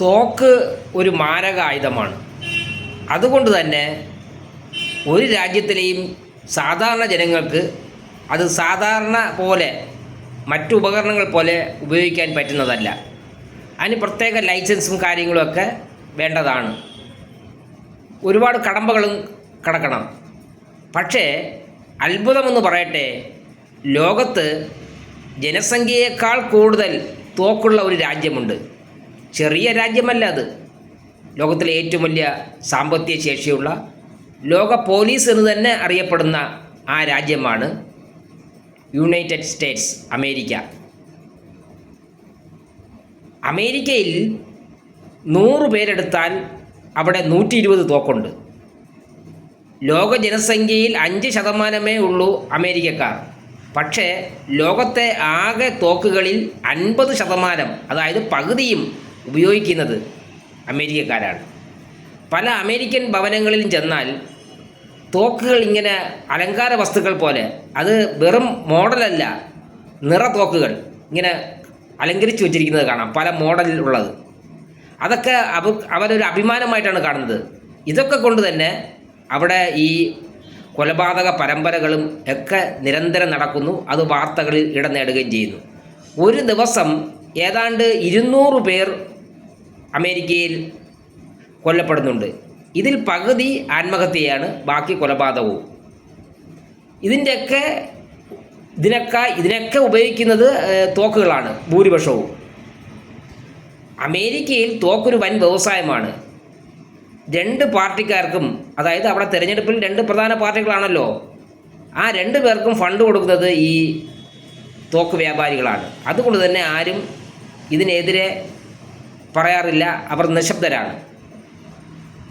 തോക്ക് ഒരു മാരക ആയുധമാണ് അതുകൊണ്ട് തന്നെ ഒരു രാജ്യത്തിലെയും സാധാരണ ജനങ്ങൾക്ക് അത് സാധാരണ പോലെ മറ്റു ഉപകരണങ്ങൾ പോലെ ഉപയോഗിക്കാൻ പറ്റുന്നതല്ല. അതിന് പ്രത്യേക ലൈസൻസും കാര്യങ്ങളുമൊക്കെ വേണ്ടതാണ്. ഒരുപാട് കടമ്പകളും കടക്കണം. പക്ഷേ അത്ഭുതമെന്ന് പറയട്ടെ ലോകത്ത് ജനസംഖ്യയേക്കാൾ കൂടുതൽ തോക്കുള്ള ഒരു രാജ്യമുണ്ട്. ചെറിയ രാജ്യമല്ല അത്. ലോകത്തിലെ ഏറ്റവും വലിയ സാമ്പത്തിക ശേഷിയുള്ള ലോക പോലീസ് എന്ന് തന്നെ അറിയപ്പെടുന്ന ആ രാജ്യമാണ് യുണൈറ്റഡ് സ്റ്റേറ്റ്സ് അമേരിക്ക. അമേരിക്കയിൽ നൂറ് പേരെടുത്താൽ അവിടെ നൂറ്റി ഇരുപത് തോക്കുണ്ട്. ലോക ജനസംഖ്യയിൽ അഞ്ച് ശതമാനമേ ഉള്ളൂ അമേരിക്കക്കാർ. പക്ഷേ ലോകത്തെ ആകെ തോക്കുകളിൽ അൻപത് ശതമാനം അതായത് പകുതിയും ഉപയോഗിക്കുന്നത് അമേരിക്കക്കാരാണ്. പല അമേരിക്കൻ ഭവനങ്ങളിലും ചെന്നാൽ തോക്കുകൾ ഇങ്ങനെ അലങ്കാര വസ്തുക്കൾ പോലെ അത് വെറും മോഡലല്ല നിറ തോക്കുകൾ ഇങ്ങനെ അലങ്കരിച്ച് വെച്ചിരിക്കുന്നത് കാണാം പല മോഡലിലുള്ളത് അതൊക്കെ അവ അവരൊരു അഭിമാനമായിട്ടാണ് കാണുന്നത്. ഇതൊക്കെ കൊണ്ട് തന്നെ അവിടെ ഈ കൊലപാതക പരമ്പരകളും ഒക്കെ നിരന്തരം നടക്കുന്നു അത് വാർത്തകളിൽ ഇടം നേടുകയും ചെയ്യുന്നു. ഒരു ദിവസം ഏതാണ്ട് ഇരുന്നൂറ് പേർ അമേരിക്കയിൽ കൊല്ലപ്പെടുന്നുണ്ട്. ഇതിൽ പകുതി ആത്മഹത്യയാണ് ബാക്കി കൊലപാതകവും. ഇതിന്റെയൊക്കെ ഇതിനൊക്കെ ഇതിനൊക്കെ ഉപയോഗിക്കുന്നത് തോക്കുകളാണ് ഭൂരിപക്ഷവും. അമേരിക്കയിൽ തോക്കൊരു വൻ വ്യവസായമാണ്. രണ്ട് പാർട്ടിക്കാർക്കും അതായത് അവിടെ തിരഞ്ഞെടുപ്പിൽ രണ്ട് പ്രധാന പാർട്ടികളാണല്ലോ ആ രണ്ട് പേർക്കും ഫണ്ട് കൊടുക്കുന്നത് ഈ തോക്ക് വ്യാപാരികളാണ്. അതുകൊണ്ട് തന്നെ ആരും ഇതിനെതിരെ പറയാറില്ല. അവർ നിശബ്ദരാണ്.